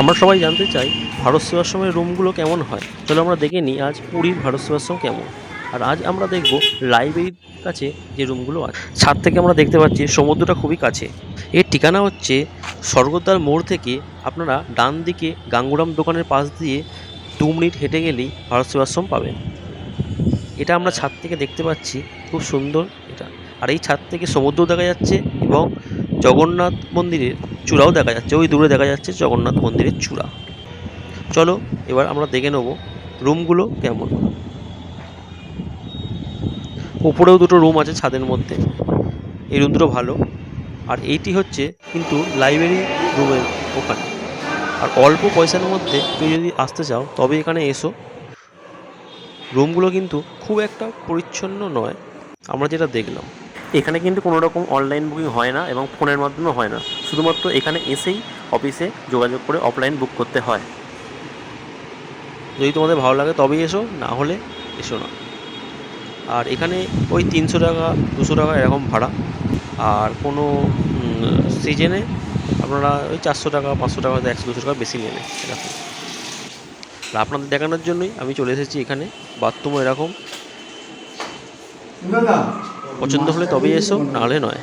আমরা সবাই জানতে চাই, ভারত সেবাশ্রমের রুমগুলো কেমন হয়? চলো আমরা দেখে নিই আজ পুরীর ভারত সেবাশ্রম কেমন। আর আজ আমরা দেখব লাইব্রেরির কাছে যে রুমগুলো আছে। ছাদ থেকে আমরা দেখতে পাচ্ছি সমুদ্রটা খুবই কাছে। এর ঠিকানা হচ্ছে স্বর্গদ্বার মোড় থেকে আপনারা ডান দিকে গাঙ্গুরাম দোকানের পাশ দিয়ে দু মিনিট হেঁটে গেলেই ভারত সেবাশ্রম পাবেন। এটা আমরা ছাদ থেকে দেখতে পাচ্ছি, খুব সুন্দর এটা। আর এই ছাদ থেকে সমুদ্র দেখা যাচ্ছে এবং জগন্নাথ মন্দিরের চূড়াও দেখা যাচ্ছে, ওই দূরে দেখা যাচ্ছে জগন্নাথ মন্দিরের চূড়া। চলো, এবার আমরা দেখে নেব রুমগুলো কেমন। উপরেও দুটো রুম আছে ছাদের মধ্যে, এই রুম দুটো ভালো। আর এইটি হচ্ছে কিন্তু লাইব্রেরি রুমের ওখানে। আর অল্প পয়সার মধ্যে তুমি যদি আসতে চাও, তবে এখানে এসো। রুমগুলো কিন্তু খুব একটা পরিচ্ছন্ন নয়, আমরা যেটা দেখলাম। এখানে কিন্তু কোনো রকম অনলাইন বুকিং হয় না এবং ফোনের মাধ্যমে হয় না। শুধুমাত্র এখানে এসেই অফিসে যোগাযোগ করে অফলাইন বুক করতে হয়। যদি তোমাদের ভালো লাগে তবেই এসো, না হলে এসো না। আর এখানে ওই তিনশো টাকা, দুশো টাকা এরকম ভাড়া। আর কোনো সিজনে আপনারা ওই চারশো টাকা, পাঁচশো টাকা একশো, দুশো টাকা বেশি নেবে এরকম। আর আপনাদের দেখানোর জন্যই আমি চলে এসেছি এখানে। বাথরুমও এরকম। পছন্দ হলে তবেই এসো নাহলে নয়।